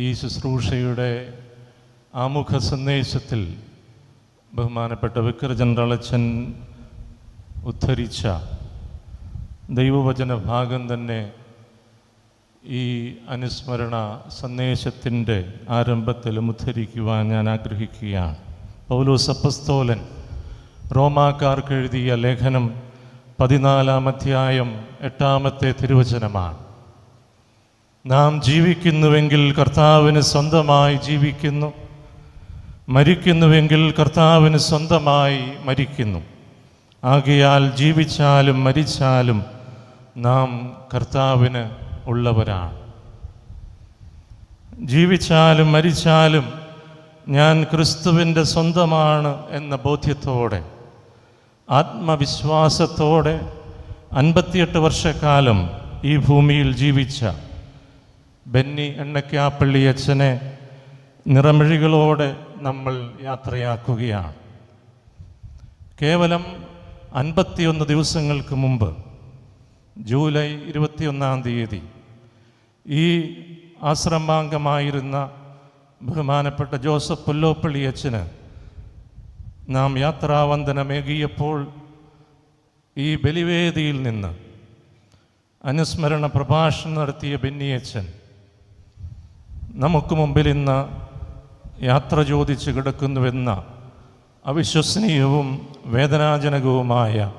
ഈ ശുശ്രൂഷയുടെ ആമുഖ സന്ദേശത്തിൽ ബഹുമാനപ്പെട്ട വിക്ര ജനറളച്ചൻ ഉദ്ധരിച്ച ദൈവവചന ഭാഗം തന്നെ ഈ അനുസ്മരണ സന്ദേശത്തിന്റെ ആരംഭത്തിലും ഉദ്ധരിക്കുവാൻ ഞാൻ ആഗ്രഹിക്കുകയാണ്. പൗലോസ് അപ്പസ്തോലൻ റോമാക്കാർക്ക് എഴുതിയ ലേഖനം പതിനാലാം അധ്യായം എട്ടാമത്തെ തിരുവചനമാണ്. നാം ജീവിക്കുന്നുവെങ്കിൽ കർത്താവിന് സ്വന്തമായി ജീവിക്കുന്നു. മരിക്കുന്നുവെങ്കിൽ കർത്താവിന് സ്വന്തമായി മരിക്കുന്നു. ആകയാൽ ജീവിച്ചാലും മരിച്ചാലും നാം കർത്താവിന് ഉള്ളവരാണ്. ജീവിച്ചാലും മരിച്ചാലും ഞാൻ ക്രിസ്തുവിന്റെ സ്വന്തമാണ് എന്ന ബോധ്യത്തോടെ ആത്മവിശ്വാസത്തോടെ അൻപത്തിയെട്ട് വർഷക്കാലം ഈ ഭൂമിയിൽ ജീവിച്ച ബെന്നി എണ്ണക്കാപ്പള്ളി അച്ഛനെ നിറമിഴികളോടെ നമ്മൾ യാത്രയാക്കുകയാണ്. കേവലം അൻപത്തിയൊന്ന് ദിവസങ്ങൾക്ക് മുമ്പ് ജൂലൈ ഇരുപത്തിയൊന്നാം തീയതി ഈ ആശ്രമാംഗമായിരുന്ന ബഹുമാനപ്പെട്ട ജോസഫ് പുല്ലോപ്പള്ളി അച്ഛന് നാം യാത്രാവന്ദനമേകിയപ്പോൾ ഈ ബലിവേദിയിൽ നിന്ന് അനുസ്മരണ പ്രഭാഷണം നടത്തിയ ബെന്നിയച്ചൻ നമുക്ക് മുമ്പിൽ ഇന്ന് യാത്ര ചോദിച്ച് കിടക്കുന്നുവെന്ന അവിശ്വസനീയവും വേദനാജനകവുമായ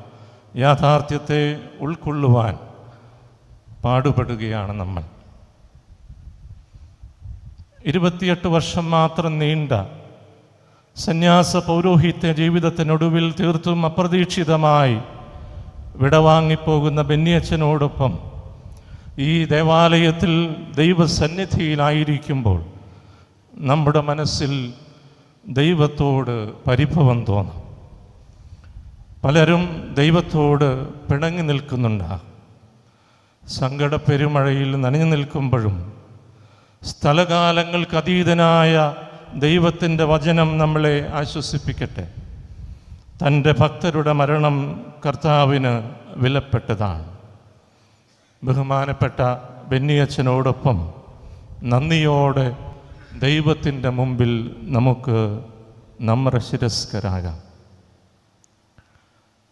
യാഥാർത്ഥ്യത്തെ ഉൾക്കൊള്ളുവാൻ പാടുപെടുകയാണ് നമ്മൾ. ഇരുപത്തിയെട്ട് വർഷം മാത്രം നീണ്ട സന്യാസ പൗരോഹിത്യ ജീവിതത്തിനൊടുവിൽ തീർത്തും അപ്രതീക്ഷിതമായി വിടവാങ്ങിപ്പോകുന്ന ബെന്നിയച്ചനോടൊപ്പം ഈ ദേവാലയത്തിൽ ദൈവസന്നിധിയിലായിരിക്കുമ്പോൾ നമ്മുടെ മനസ്സിൽ ദൈവത്തോട് പരിഭവം തോന്നും. പലരും ദൈവത്തോട് പിണങ്ങി നിൽക്കുന്നുണ്ടാകും സങ്കട പെരുമഴയിൽ നനഞ്ഞു നിൽക്കുമ്പോഴും സ്ഥലകാലങ്ങൾക്ക് അതീതനായ ദൈവത്തിന്റെ വചനം നമ്മളെ ആശ്വസിപ്പിക്കട്ടെ. തന്റെ ഭക്തരുടെ മരണം കർത്താവിന് വിലപ്പെട്ടതാണ്. ബഹുമാനപ്പെട്ട ബെന്നിയച്ചനോടൊപ്പം നന്ദിയോടെ ദൈവത്തിന്റെ മുമ്പിൽ നമുക്ക് നമ്രശിരസ്കരാകാം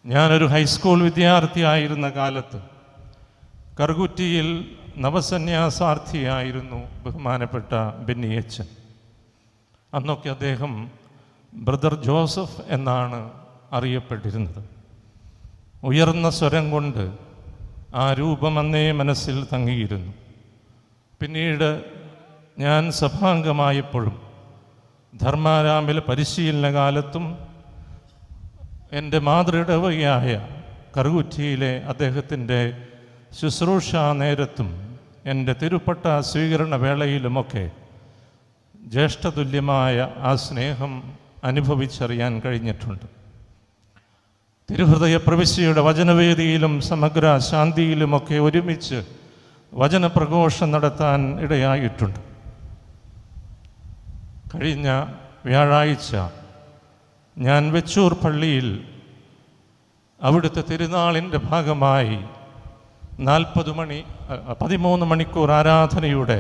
ഞാനൊരു ഹൈസ്കൂൾ വിദ്യാർത്ഥിയായിരുന്ന കാലത്ത് കറുകുറ്റിയിൽ നവസന്യാസാർത്ഥിയായിരുന്നു ബഹുമാനപ്പെട്ട ബെന്നിയച്ചൻ അന്നൊക്കെ അദ്ദേഹം ബ്രദർ ജോസഫ് എന്നാണ് അറിയപ്പെട്ടിരുന്നത്. ഉയർന്ന സ്വരം കൊണ്ട് ആ രൂപം അന്നേ മനസ്സിൽ തങ്ങിയിരുന്നു. പിന്നീട് ഞാൻ സഭാംഗമായപ്പോഴും ധർമാരാമിലെ പരിശീലന കാലത്തും എന്റെ മാതൃടവയായ കറുകുറ്റിയിലെ അദ്ദേഹത്തിന്റെ ശുശ്രൂഷ നേരത്തും എന്റെ തിരുപ്പട്ട സ്വീകരണ വേളയിലുമൊക്കെ ജ്യേഷ്ഠതുല്യമായ ആ സ്നേഹം അനുഭവിച്ചറിയാൻ കഴിഞ്ഞിട്ടുണ്ട്. തിരുഹൃദയ പ്രവിശ്യയുടെ വചനവേദിയിലും സമഗ്ര ശാന്തിയിലുമൊക്കെ ഒരുമിച്ച് വചനപ്രഘോഷം നടത്താൻ ഇടയായിട്ടുണ്ട്. കഴിഞ്ഞ വ്യാഴാഴ്ച ഞാൻ വെച്ചൂർ പള്ളിയിൽ അവിടുത്തെ തിരുനാളിന്റെ ഭാഗമായി നാൽപ്പത് മണി പതിമൂന്ന് മണിക്കൂർ ആരാധനയുടെ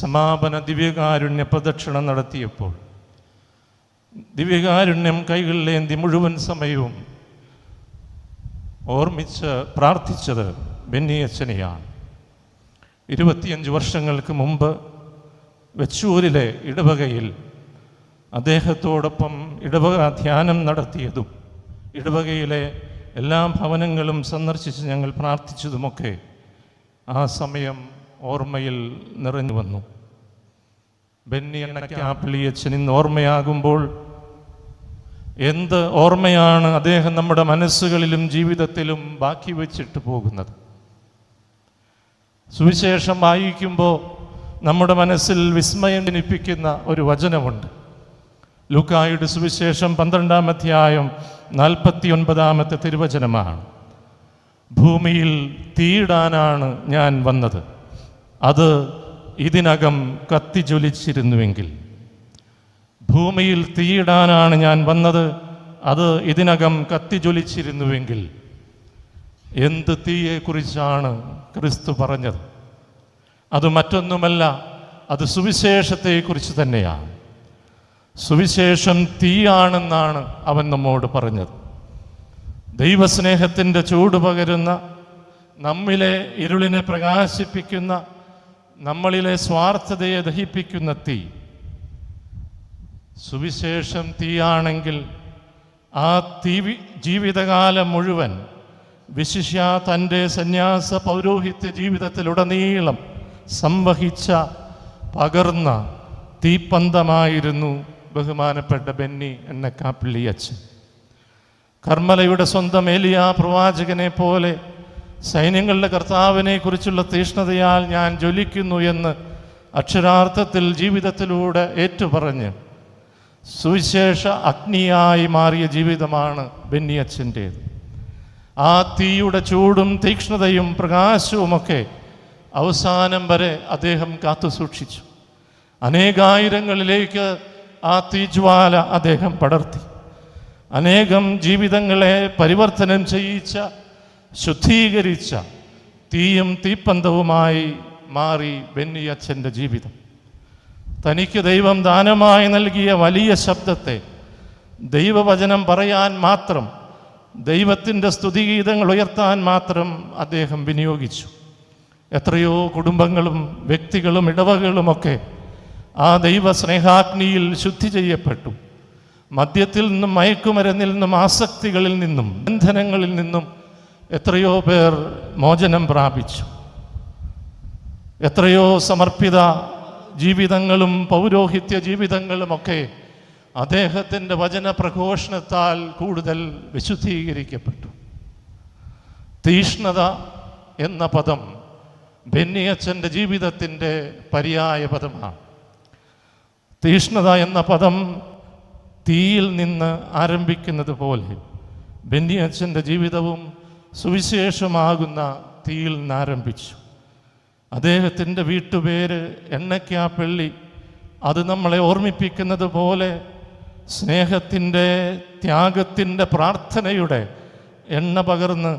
സമാപന ദിവ്യകാരുണ്യ പ്രദക്ഷിണം നടത്തിയപ്പോൾ ദിവ്യകാരുണ്യം കൈകളിലേന്തി മുഴുവൻ സമയവും ഓർമ്മിച്ച് പ്രാർത്ഥിച്ചത് ബെന്നിയച്ചനെയാണ് ഇരുപത്തിയഞ്ച് വർഷങ്ങൾക്ക് മുമ്പ് വെച്ചൂരിലെ ഇടവകയിൽ അദ്ദേഹത്തോടൊപ്പം ഇടവക ധ്യാനം നടത്തിയതും ഇടവകയിലെ എല്ലാ ഭവനങ്ങളും സന്ദർശിച്ച് ഞങ്ങൾ പ്രാർത്ഥിച്ചതുമൊക്കെ ആ സമയം ഓർമ്മയിൽ നിറഞ്ഞു വന്നു. ബെന്നി പിള്ളിയച്ഛൻ ഇന്ന് ഓർമ്മയാകുമ്പോൾ എന്ത് ഓർമ്മയാണ് അദ്ദേഹം നമ്മുടെ മനസ്സുകളിലും ജീവിതത്തിലും ബാക്കി വെച്ചിട്ട് പോകുന്നത്? സുവിശേഷം വായിക്കുമ്പോൾ നമ്മുടെ മനസ്സിൽ വിസ്മയം ജനിപ്പിക്കുന്ന ഒരു വചനമുണ്ട്. ലൂക്കായുടെ സുവിശേഷം പന്ത്രണ്ടാം അധ്യായം നാൽപ്പത്തി ഒൻപതാമത്തെ തിരുവചനമാണ്. ഭൂമിയിൽ തീയിടാനാണ് ഞാൻ വന്നത്. അത് ഇതിനകം കത്തിജ്വലിച്ചിരുന്നുവെങ്കിൽ ഭൂമിയിൽ തീയിടാനാണ് ഞാൻ വന്നത്. അത് ഇതിനകം കത്തിജ്വലിച്ചിരുന്നുവെങ്കിൽ എന്ത് തീയെക്കുറിച്ചാണ് ക്രിസ്തു പറഞ്ഞത്? അത് മറ്റൊന്നുമല്ല അത് സുവിശേഷത്തെക്കുറിച്ച് തന്നെയാണ്. സുവിശേഷം തീയാണെന്നാണ് അവൻ നമ്മോട് പറഞ്ഞത്. ദൈവസ്നേഹത്തിന്റെ ചൂട് പകരുന്ന നമ്മിലെ ഇരുളിനെ പ്രകാശിപ്പിക്കുന്ന നമ്മളിലെ സ്വാർത്ഥതയെ ദഹിപ്പിക്കുന്ന തീ സുവിശേഷം തീയാണെങ്കിൽ ആ തീ ജീവിതകാലം മുഴുവൻ വിശിഷ്യ തന്റെ സന്യാസ പൗരോഹിത്യ ജീവിതത്തിലുടനീളം സംവഹിച്ച പകർന്ന തീപ്പന്തമായിരുന്നു ബഹുമാനപ്പെട്ട ബെന്നി എന്ന കാപ്പിള്ളി അച്ഛൻ. കർമ്മലയുടെ സ്വന്തം ഏലിയ പ്രവാചകനെ പോലെ സൈന്യങ്ങളുടെ കർത്താവിനെ കുറിച്ചുള്ള തീഷ്ണതയാൽ ഞാൻ ജ്വലിക്കുന്നു എന്ന് അക്ഷരാർത്ഥത്തിൽ ജീവിതത്തിലൂടെ ഏറ്റുപറഞ്ഞ് സുവിശേഷ അഗ്നിയായി മാറിയ ജീവിതമാണ് ബെന്നിയച്ഛന്റേത്. ആ തീയുടെ ചൂടും തീക്ഷ്ണതയും പ്രകാശവുമൊക്കെ അവസാനം വരെ അദ്ദേഹം കാത്തു സൂക്ഷിച്ചു. അനേകായിരങ്ങളിലേക്ക് ആ തീജ്വാല അദ്ദേഹം പടർത്തി. അനേകം ജീവിതങ്ങളെ പരിവർത്തനം ചെയ്യിച്ച ശുദ്ധീകരിച്ച തീയും തീപ്പന്തവുമായി മാറി ബെന്നിയച്ഛന്റെ ജീവിതം. തനിക്ക് ദൈവം ദാനമായി നൽകിയ വലിയ ശബ്ദത്തെ ദൈവവചനം പറയാൻ മാത്രം ദൈവത്തിന്റെ സ്തുതിഗീതങ്ങൾ ഉയർത്താൻ മാത്രം അദ്ദേഹം വിനിയോഗിച്ചു. എത്രയോ കുടുംബങ്ങളും വ്യക്തികളും ഇടവകളുമൊക്കെ ആ ദൈവ സ്നേഹാഗ്നിയിൽ ശുദ്ധി ചെയ്യപ്പെട്ടു. മദ്യത്തിൽ നിന്നും മയക്കുമരുന്നിൽ നിന്നും ആസക്തികളിൽ നിന്നും ബന്ധനങ്ങളിൽ നിന്നും എത്രയോ പേർ മോചനം പ്രാപിച്ചു. എത്രയോ സമർപ്പിത ജീവിതങ്ങളും പൗരോഹിത്യ ജീവിതങ്ങളുമൊക്കെ അദ്ദേഹത്തിന്റെ വചന പ്രഘോഷണത്താൽ കൂടുതൽ വിശുദ്ധീകരിക്കപ്പെട്ടു. തീഷ്ണത എന്ന പദം ബെന്നിയച്ഛന്റെ ജീവിതത്തിന്റെ പര്യായ പദമാണ്. തീഷ്ണത എന്ന പദം തീയിൽ നിന്ന് ആരംഭിക്കുന്നത് പോലെ ബെന്നിയച്ഛന്റെ ജീവിതവും സുവിശേഷമാകുന്ന തീയിൽ നിന്ന് ആരംഭിച്ചു. അദ്ദേഹത്തിന്റെ വീട്ടുപേര് എണ്ണയ്ക്കാ പള്ളി അത് നമ്മളെ ഓർമ്മിപ്പിക്കുന്നത് പോലെ സ്നേഹത്തിന്റെ ത്യാഗത്തിന്റെ പ്രാർത്ഥനയുടെ എണ്ണ പകർന്ന്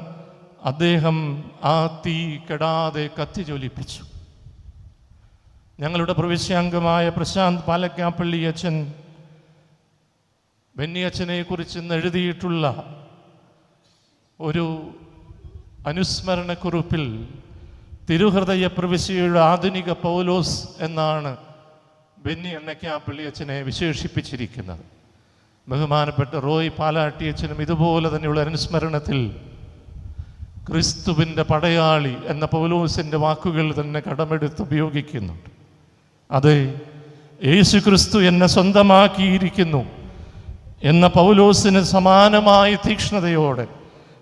അദ്ദേഹം ആ തീ കെടാതെ കത്തിജ്വലിപ്പിച്ചു. ഞങ്ങളുടെ പ്രവിശ്യാംഗമായ പ്രശാന്ത് പാലക്കാപ്പള്ളി അച്ഛൻ ബെന്നിയച്ഛനെ കുറിച്ച് ഇന്ന് എഴുതിയിട്ടുള്ള ഒരു അനുസ്മരണക്കുറിപ്പിൽ തിരുഹൃദയ പ്രവിശ്യയുടെ ആധുനിക പൗലോസ് എന്നാണ് ബെന്നി എണ്ണയ്ക്കാപ്പള്ളി അച്ഛനെ വിശേഷിപ്പിച്ചിരിക്കുന്നത്. ബഹുമാനപ്പെട്ട റോയ് പാലാട്ടി അച്ഛനും ഇതുപോലെ തന്നെയുള്ള അനുസ്മരണത്തിൽ ക്രിസ്തുവിന്റെ പടയാളി എന്ന പൗലോസിന്റെ വാക്കുകൾ തന്നെ കടമെടുത്ത് ഉപയോഗിക്കുന്നുണ്ട്. അതെ യേശു ക്രിസ്തു എന്നെ സ്വന്തമാക്കിയിരിക്കുന്നു എന്ന പൗലോസിന് സമാനമായ തീക്ഷ്ണതയോടെ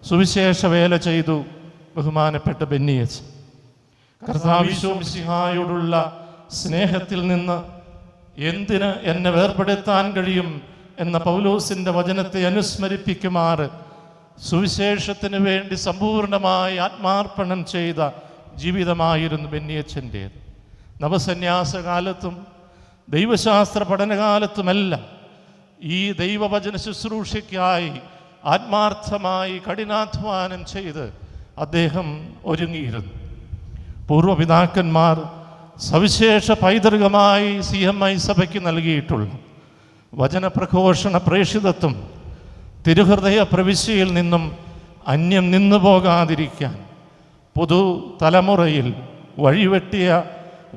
സുവിശേഷ വേല ചെയ്തു ബഹുമാനപ്പെട്ട ബെന്നിയച്ച് കർത്താവിശ്വസിഹായോടുള്ള സ്നേഹത്തിൽ നിന്ന് എന്തിന് എന്നെ വേർപെടുത്താൻ കഴിയും എന്ന പൗലോസിന്റെ വചനത്തെ അനുസ്മരിപ്പിക്കുമാർ സുവിശേഷത്തിന് വേണ്ടി സമ്പൂർണമായി ആത്മാർപ്പണം ചെയ്ത ജീവിതമായിരുന്നു ബെന്നിയച്ഛന്റേത് നവസന്യാസകാലത്തും ദൈവശാസ്ത്ര പഠനകാലത്തുമെല്ലാം ഈ ദൈവവചന ശുശ്രൂഷയ്ക്കായി ആത്മാർത്ഥമായി കഠിനാധ്വാനം ചെയ്ത് അദ്ദേഹം ഒരുങ്ങിയിരുന്നു. പൂർവപിതാക്കന്മാർ സവിശേഷ പൈതൃകമായി സി എം ഐ സഭയ്ക്ക് നൽകിയിട്ടുള്ള വചനപ്രഘോഷണ പ്രേഷിതത്വം തിരുഹൃദയ പ്രവിശ്യയിൽ നിന്നും അന്യം നിന്നു പോകാതിരിക്കാൻ പുതു തലമുറയിൽ വഴിവെട്ടിയ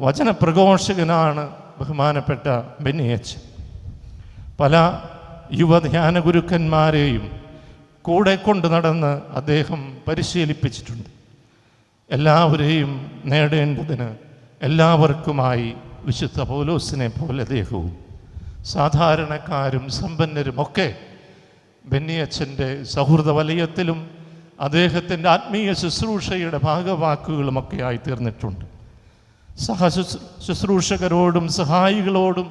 വചനപ്രഘോഷകനാണ് ബഹുമാനപ്പെട്ട ബെന്നിയച്ച് പല യുവധ്യാന ഗുരുക്കന്മാരെയും കൂടെ കൊണ്ട് നടന്ന് അദ്ദേഹം പരിശീലിപ്പിച്ചിട്ടുണ്ട്. എല്ലാവരെയും നേടേണ്ടതിന് എല്ലാവർക്കുമായി വിശുദ്ധ പൗലോസിനെ പോലെ ദേഹവും സാധാരണക്കാരും സമ്പന്നരുമൊക്കെ ബെന്നിയച്ഛന്റെ സൗഹൃദ വലയത്തിലും അദ്ദേഹത്തിന്റെ ആത്മീയ ശുശ്രൂഷയുടെ ഭാഗവാക്കുകളുമൊക്കെ ആയി തീർന്നിട്ടുണ്ട് സഹ ശുശ്രൂഷകരോടും സഹായികളോടും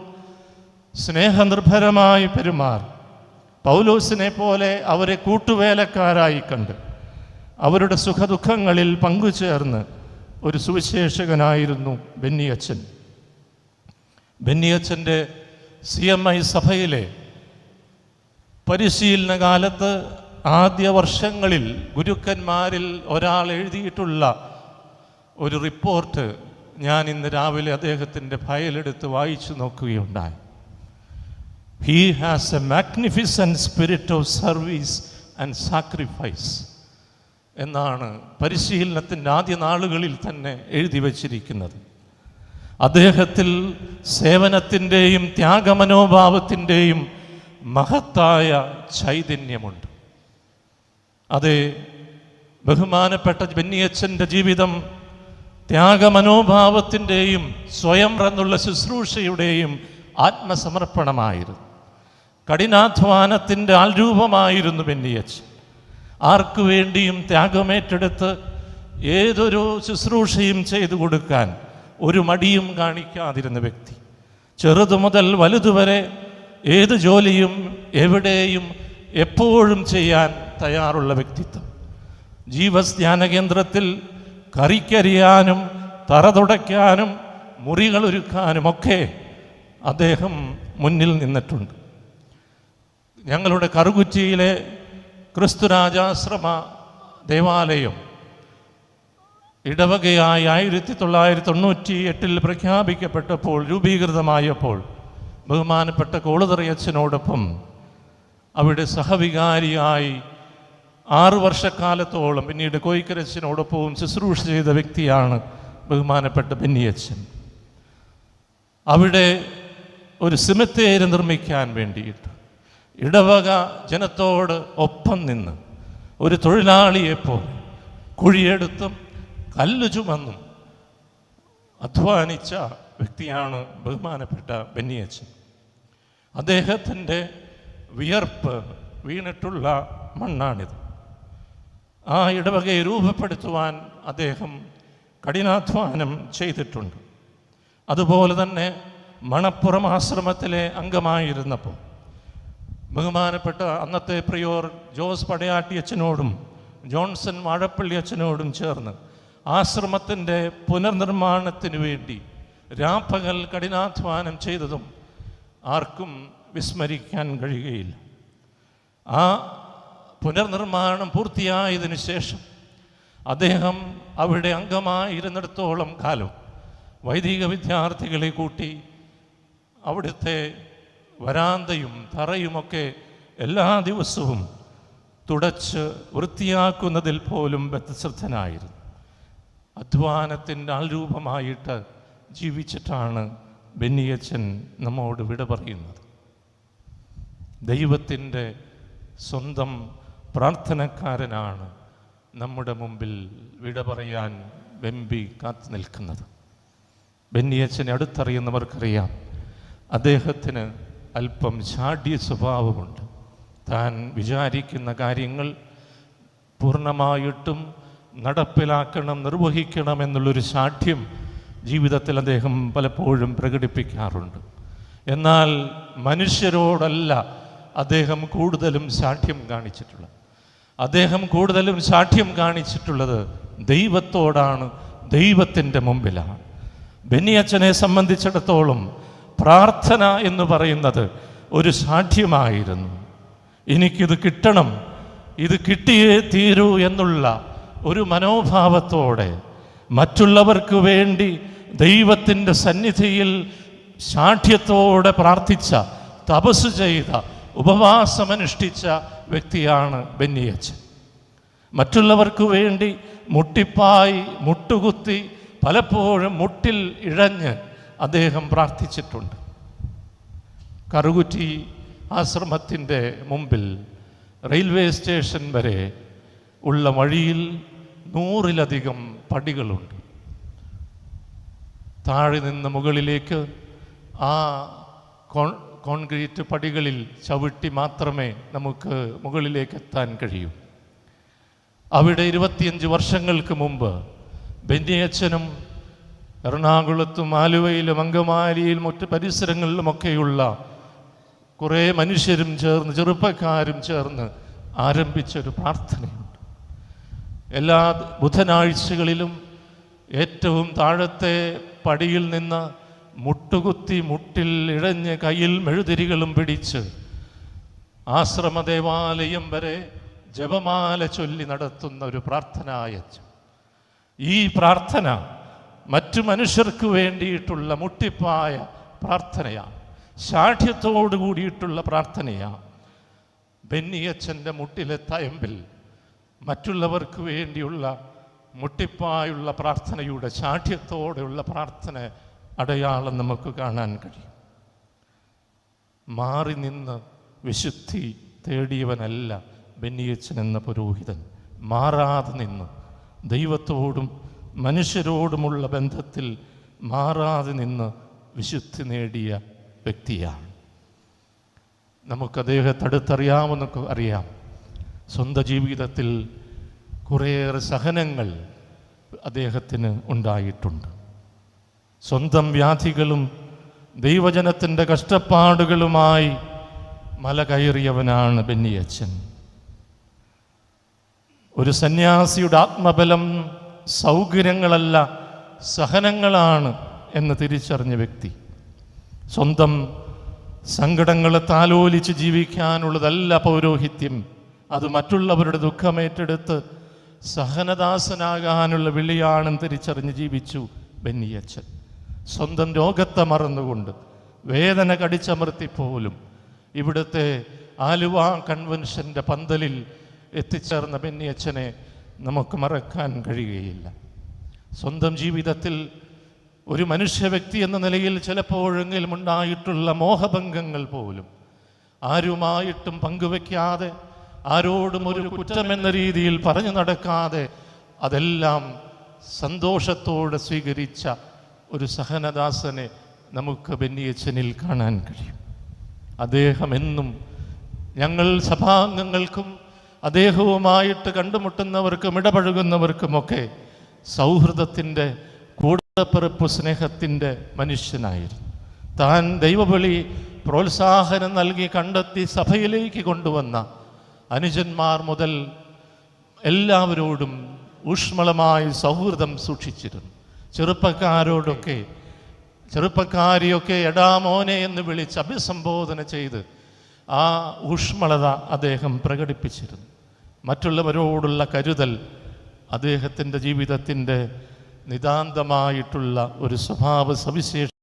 സ്നേഹനിർഭരമായി പെരുമാറി പൗലോസിനെ പോലെ അവരെ കൂട്ടുവേലക്കാരായി കണ്ട് അവരുടെ സുഖദുഃഖങ്ങളിൽ പങ്കുചേർന്ന് ഒരു സുവിശേഷകനായിരുന്നു ബെന്നിയച്ഛൻ. ബെന്നിയച്ഛന്റെ സി എം ഐ സഭയിലെ പരിശീലന കാലത്ത് ആദ്യ വർഷങ്ങളിൽ ഗുരുക്കന്മാരിൽ ഒരാൾ എഴുതിയിട്ടുള്ള ഒരു റിപ്പോർട്ട് ഞാൻ ഇന്ന് രാവിലെ അദ്ദേഹത്തിന്റെ ഫയലെടുത്ത് വായിച്ചു നോക്കുകയുണ്ടായി. He has a magnificent spirit of service and sacrifice എന്നാണ് പരിശീലനത്തിന്റെ ആദ്യ നാളുകളിൽ തന്നെ എഴുതി വച്ചിരിക്കുന്നത്. അദ്ദേഹത്തിൽ സേവനത്തിന്റെയും ത്യാഗമനോഭാവത്തിന്റെയും മഹത്തായ ചൈതന്യമുണ്ട്. അതെ ബഹുമാനപ്പെട്ട ബെന്നിയച്ഛന്റെ ജീവിതം ത്യാഗമനോഭാവത്തിന്റെയും സ്വയം എന്നുള്ള ശുശ്രൂഷയുടെയും ആത്മസമർപ്പണമായിരുന്നു. കഠിനാധ്വാനത്തിന്റെ ആൽരൂപമായിരുന്നു ബെന്നിയച്ഛൻ. ആർക്കു വേണ്ടിയും ത്യാഗമേറ്റെടുത്ത് ഏതൊരു ശുശ്രൂഷയും ചെയ്തു കൊടുക്കാൻ ഒരു മടിയും കാണിക്കാതിരുന്ന വ്യക്തി. ചെറുതു മുതൽ വലുതുവരെ ഏത് ജോലിയും എവിടെയും എപ്പോഴും ചെയ്യാൻ തയ്യാറുള്ള വ്യക്തിത്വം. ജീവസ്ഥാന കേന്ദ്രത്തിൽ കറിക്കരിയാനും തറ തുടയ്ക്കാനും മുറികൾ ഒരുക്കാനുമൊക്കെ അദ്ദേഹം മുന്നിൽ നിന്നിട്ടുണ്ട്. ഞങ്ങളുടെ കറുകുറ്റിയിലെ ക്രിസ്തുരാജാശ്രമ ദേവാലയം ഇടവകയായി ആയിരത്തി തൊള്ളായിരത്തി തൊണ്ണൂറ്റി എട്ടിൽ പ്രഖ്യാപിക്കപ്പെട്ടപ്പോൾ രൂപീകൃതമായപ്പോൾ ബഹുമാനപ്പെട്ട കോളുതറയച്ചനോടൊപ്പം അവിടെ സഹവികാരിയായി ആറു വർഷക്കാലത്തോളം പിന്നീട് കോയിക്കരച്ചനോടൊപ്പവും ശുശ്രൂഷ ചെയ്ത വ്യക്തിയാണ് ബഹുമാനപ്പെട്ട ബെന്നിയച്ചൻ. അവിടെ ഒരു സിമത്തേര് നിർമ്മിക്കാൻ വേണ്ടിയിട്ട് ഇടവക ജനത്തോട് ഒപ്പം നിന്ന് ഒരു തൊഴിലാളിയെപ്പോലെ കുഴിയെടുത്തും കല്ല് ചുമന്നും അധ്വാനിച്ച വ്യക്തിയാണ് ബഹുമാനപ്പെട്ട ബെന്നിയച്ചൻ. അദ്ദേഹത്തിന്റെ വിയർപ്പ് വീണിട്ടുള്ള മണ്ണാണിത്. ആ ഇടവകയെ രൂപപ്പെടുത്തുവാൻ അദ്ദേഹം കഠിനാധ്വാനം ചെയ്തിട്ടുണ്ട്. അതുപോലെ തന്നെ മണപ്പുറം ആശ്രമത്തിലെ അംഗമായിരുന്നപ്പോൾ ബഹുമാനപ്പെട്ട അന്നത്തെ പ്രിയോർ ജോസ് പടയാട്ടി അച്ഛനോടും ജോൺസൺ വാഴപ്പള്ളി അച്ഛനോടും ചേർന്ന് ആശ്രമത്തിന്റെ പുനർനിർമ്മാണത്തിന് വേണ്ടി രാപ്പകൽ കഠിനാധ്വാനം ചെയ്തതും ആർക്കും വിസ്മരിക്കാൻ കഴിയുകയില്ല. ആ പുനർനിർമ്മാണം പൂർത്തിയായതിനു ശേഷം അദ്ദേഹം അവിടെ അംഗമായിരുന്നിടത്തോളം കാലം വൈദിക വിദ്യാർത്ഥികളെ കൂട്ടി അവിടുത്തെ വരാന്തയും തറയുമൊക്കെ എല്ലാ ദിവസവും തുടച്ച് വൃത്തിയാക്കുന്നതിൽ പോലും ബദ്ധശ്രദ്ധനായിരുന്നു അധ്വാനത്തിന്റെ ആൾരൂപമായിട്ട് ജീവിച്ചിട്ടാണ് ബെന്നിയച്ചൻ നമ്മോട് വിട പറയുന്നത്. ദൈവത്തിന്റെ സ്വന്തം പ്രാർത്ഥനക്കാരനാണ് നമ്മുടെ മുമ്പിൽ വിട പറയാൻ വെമ്പി കാത്തു നിൽക്കുന്നത്. ബെന്നിയച്ചനെ അടുത്തറിയുന്നവർക്കറിയാം അദ്ദേഹത്തിന് അല്പം ചാടിയ സ്വഭാവമുണ്ട്. താൻ വിചാരിക്കുന്ന കാര്യങ്ങൾ പൂർണമായിട്ടും നടപ്പിലാക്കണം നിർവഹിക്കണം എന്നുള്ളൊരു ശാഠ്യം ജീവിതത്തിൽ അദ്ദേഹം പലപ്പോഴും പ്രകടിപ്പിക്കാറുണ്ട്. എന്നാൽ മനുഷ്യരോടല്ല അദ്ദേഹം കൂടുതലും ശാഠ്യം കാണിച്ചിട്ടുള്ളത്. അദ്ദേഹം കൂടുതലും ശാഠ്യം കാണിച്ചിട്ടുള്ളത് ദൈവത്തോടാണ് ദൈവത്തിന്റെ മുമ്പിലാണ്. ബെന്നിയച്ചനെ സംബന്ധിച്ചിടത്തോളം പ്രാർത്ഥന എന്ന് പറയുന്നത് ഒരു സാഠ്യമായിരുന്നു. എനിക്കിത് കിട്ടണം. ഇത് കിട്ടിയേ തീരൂ എന്നുള്ള ഒരു മനോഭാവത്തോടെ മറ്റുള്ളവർക്ക് വേണ്ടി ദൈവത്തിന്റെ സന്നിധിയിൽ ശാഠ്യത്തോടെ പ്രാർത്ഥിച്ച തപസ് ചെയ്ത ഉപവാസമനുഷ്ഠിച്ച വ്യക്തിയാണ് ബെന്നിയച്ചൻ. മറ്റുള്ളവർക്ക് വേണ്ടി മുട്ടിപ്പായി മുട്ടുകുത്തി പലപ്പോഴും മുട്ടിൽ ഇഴഞ്ഞ് അദ്ദേഹം പ്രാർത്ഥിച്ചിട്ടുണ്ട്. കറുകുറ്റി ആശ്രമത്തിന്റെ മുമ്പിൽ റെയിൽവേ സ്റ്റേഷൻ വരെ ഉള്ള വഴിയിൽ നൂറിലധികം പടികളുണ്ട്. താഴെ നിന്ന് മുകളിലേക്ക് ആ കോൺ കോൺക്രീറ്റ് പടികളിൽ ചവിട്ടി മാത്രമേ നമുക്ക് മുകളിലേക്ക് എത്താൻ കഴിയൂ. അവിടെ ഇരുപത്തിയഞ്ച് വർഷങ്ങൾക്ക് മുമ്പ് ബെന്നിയച്ഛനും എറണാകുളത്തും ആലുവയിലും അങ്കമാലിയിലും മറ്റ് പരിസരങ്ങളിലുമൊക്കെയുള്ള കുറേ മനുഷ്യരും ചേർന്ന് ചെറുപ്പക്കാരും ചേർന്ന് ആരംഭിച്ച ഒരു പ്രാർത്ഥനയുണ്ട്. എല്ലാ ബുധനാഴ്ചകളിലും ഏറ്റവും താഴത്തെ പടിയിൽ നിന്ന് മുട്ടുകുത്തി മുട്ടിൽ ഇഴഞ്ഞ് കയ്യിൽ മെഴുതിരികളും പിടിച്ച് ആശ്രമ ദേവാലയം വരെ ജപമാല ചൊല്ലി നടത്തുന്ന ഒരു പ്രാർത്ഥനായച്ച ഈ പ്രാർത്ഥന മറ്റു മനുഷ്യർക്ക് വേണ്ടിയിട്ടുള്ള മുട്ടിപ്പായ പ്രാർത്ഥനയാണ്. ശാഠ്യത്തോടു കൂടിയിട്ടുള്ള പ്രാർത്ഥനയാണ്. ബെന്നിയച്ഛന്റെ മുട്ടിലെ തയമ്പിൽ മറ്റുള്ളവർക്ക് വേണ്ടിയുള്ള മുട്ടിപ്പായുള്ള പ്രാർത്ഥനയുടെ ശാഠ്യത്തോടെയുള്ള പ്രാർത്ഥന അടയാളം നമുക്ക് കാണാൻ കഴിയും. മാറി നിന്ന് വിശുദ്ധി തേടിയവനല്ല ബെന്നിയച്ചൻ എന്ന പുരോഹിതൻ. മാറാതെ നിന്ന് ദൈവത്തോടും മനുഷ്യരോടുമുള്ള ബന്ധത്തിൽ മാറാതെ നിന്ന് വിശുദ്ധി നേടിയ വ്യക്തിയാണ്. നമുക്ക് അദ്ദേഹത്തെ അടുത്തറിയാമെന്നൊക്കെ അറിയാം. സ്വന്തം ജീവിതത്തിൽ കുറേയേറെ സഹനങ്ങൾ അദ്ദേഹത്തിന് ഉണ്ടായിട്ടുണ്ട്. സ്വന്തം വ്യാധികളും ദൈവജനത്തിന്റെ കഷ്ടപ്പാടുകളുമായി മല കയറിയവനാണ് ബെന്നിയച്ചൻ. ഒരു സന്യാസിയുടെ ആത്മബലം സൗകര്യങ്ങളല്ല സഹനങ്ങളാണ് എന്ന് തിരിച്ചറിഞ്ഞ വ്യക്തി. സ്വന്തം സങ്കടങ്ങളെ താലോലിച്ച് ജീവിക്കാനുള്ളതല്ല പൗരോഹിത്യം. അത് മറ്റുള്ളവരുടെ ദുഃഖമേറ്റെടുത്ത് സഹനദാസനാകാനുള്ള വിളിയാണെന്ന് തിരിച്ചറിഞ്ഞ് ജീവിച്ചു ബെന്നിയച്ചൻ സ്വന്തം രോഗത്തെ മറന്നുകൊണ്ട് വേദന കടിച്ചമർത്തി പോലും ഇവിടുത്തെ ആലുവ കൺവെൻഷന്റെ പന്തലിൽ എത്തിച്ചേർന്ന ബെന്നിയച്ചനെ നമുക്ക് മറക്കാൻ കഴിയുകയില്ല. സ്വന്തം ജീവിതത്തിൽ ഒരു മനുഷ്യ വ്യക്തി എന്ന നിലയിൽ ചിലപ്പോഴെങ്കിലും ഉണ്ടായിട്ടുള്ള മോഹഭംഗങ്ങൾ പോലും ആരുമായിട്ടും പങ്കുവെക്കാതെ ആരോടും ഒരു കുറ്റം എന്ന രീതിയിൽ പറഞ്ഞു നടക്കാതെ അതെല്ലാം സന്തോഷത്തോടെ സ്വീകരിച്ച ഒരു സഹനദാസനെ നമുക്ക് ബെന്നിയച്ചനിൽ കാണാൻ കഴിയും. അദ്ദേഹം എന്നും ഞങ്ങൾ സഭാംഗങ്ങൾക്കും അദ്ദേഹവുമായിട്ട് കണ്ടുമുട്ടുന്നവർക്കും ഇടപഴകുന്നവർക്കുമൊക്കെ സൗഹൃദത്തിന്റെ കൂടപ്പിറപ്പ് സ്നേഹത്തിന്റെ മനുഷ്യനായിരുന്നു. താൻ ദൈവവിളി പ്രോത്സാഹനം നൽകി കണ്ടെത്തി സഭയിലേക്ക് കൊണ്ടുവന്ന അനുജന്മാർ മുതൽ എല്ലാവരോടും ഊഷ്മളമായി സൗഹൃദം സൂക്ഷിച്ചിരുന്നു. ചെറുപ്പക്കാരോടൊക്കെ ചെറുപ്പക്കാരിയൊക്കെ എടാ മോനെ എന്ന് വിളിച്ച് അഭിസംബോധന ചെയ്ത് ആ ഊഷ്മളത അദ്ദേഹം പ്രകടിപ്പിച്ചിരുന്നു. മറ്റുള്ളവരോടുള്ള കരുതൽ അദ്ദേഹത്തിന്റെ ജീവിതത്തിന്റെ നിതാന്തമായിട്ടുള്ള ഒരു സ്വഭാവ സവിശേഷ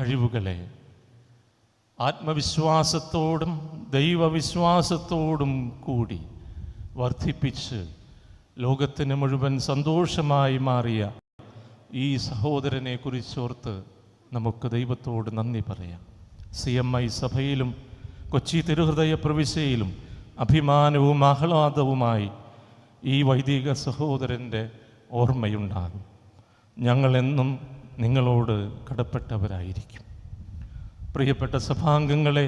കഴിവുകളെ. ആത്മവിശ്വാസത്തോടും ദൈവവിശ്വാസത്തോടും കൂടി വർദ്ധിപ്പിച്ച് ലോകത്തിന് മുഴുവൻ സന്തോഷമായി മാറിയ ഈ സഹോദരനെ കുറിച്ചോർത്ത് നമുക്ക് ദൈവത്തോട് നന്ദി പറയാം. സി എം ഐ സഭയിലും കൊച്ചി തിരുഹൃദയ പ്രവിശ്യയിലും അഭിമാനവും ആഹ്ലാദവുമായി ഈ വൈദിക സഹോദരന്റെ ഓർമ്മയുണ്ടാകും. ഞങ്ങളെന്നും നിങ്ങളോട് കടപ്പെട്ടവരായിരിക്കും. പ്രിയപ്പെട്ട സഭാംഗങ്ങളെ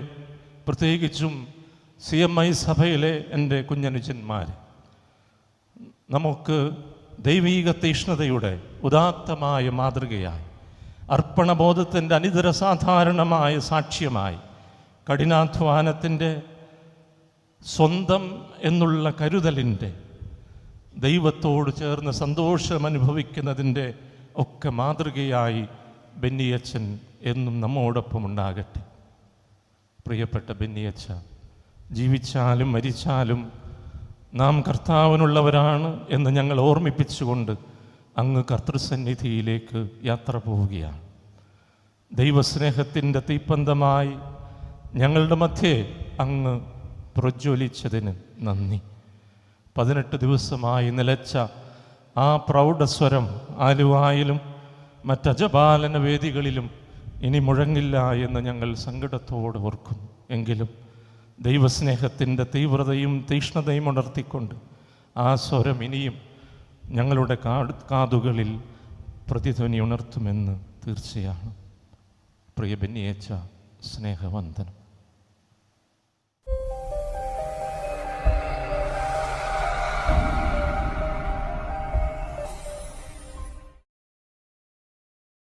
പ്രത്യേകിച്ചും സി എം ഐ സഭയിലെ എന്റെ കുഞ്ഞനുജന്മാർ നമുക്ക് ദൈവീക തീഷ്ണതയുടെ ഉദാത്തമായ മാതൃകയായി അർപ്പണബോധത്തിന്റെ അനിതര സാധാരണമായ സാക്ഷ്യമായി കഠിനാധ്വാനത്തിന്റെ സ്വന്തം എന്നുള്ള കരുതലിന്റെ ദൈവത്തോട് ചേർന്ന് സന്തോഷം അനുഭവിക്കുന്നതിന്റെ ഒക്കെ മാതൃകയായി ബെന്നിയച്ചൻ എന്നും നമ്മോടൊപ്പം ഉണ്ടാകട്ടെ. പ്രിയപ്പെട്ട ബെന്നിയച്ച ജീവിച്ചാലും മരിച്ചാലും നാം കർത്താവിനുള്ളവരാണ് എന്ന് ഞങ്ങൾ ഓർമ്മിപ്പിച്ചുകൊണ്ട് അങ്ങ് കർത്തൃസന്നിധിയിലേക്ക് യാത്ര പോവുകയാണ്. ദൈവസ്നേഹത്തിന്റെ തീപ്പന്തമായി ഞങ്ങളുടെ മധ്യേ അങ്ങ് പ്രജ്വലിച്ചതിന് നന്ദി. പതിനെട്ട് ദിവസമായി നിലച്ച ആ പ്രൗഢസ്വരം ആലുവായിലും മറ്റജപാലന വേദികളിലും ഇനി മുഴങ്ങില്ല എന്ന് ഞങ്ങൾ സങ്കടത്തോട് ഓർക്കുന്നു. എങ്കിലും ദൈവസ്നേഹത്തിന്റെ തീവ്രതയും തീക്ഷ്ണതയും ഉണർത്തിക്കൊണ്ട് ആ സ്വരം ഇനിയും ഞങ്ങളുടെ കാതുകളിൽ പ്രതിധ്വനി ഉണർത്തുമെന്ന് തീർച്ചയാണ്. പ്രിയ ബെന്നിയേച്ച സ്നേഹവന്ദനം.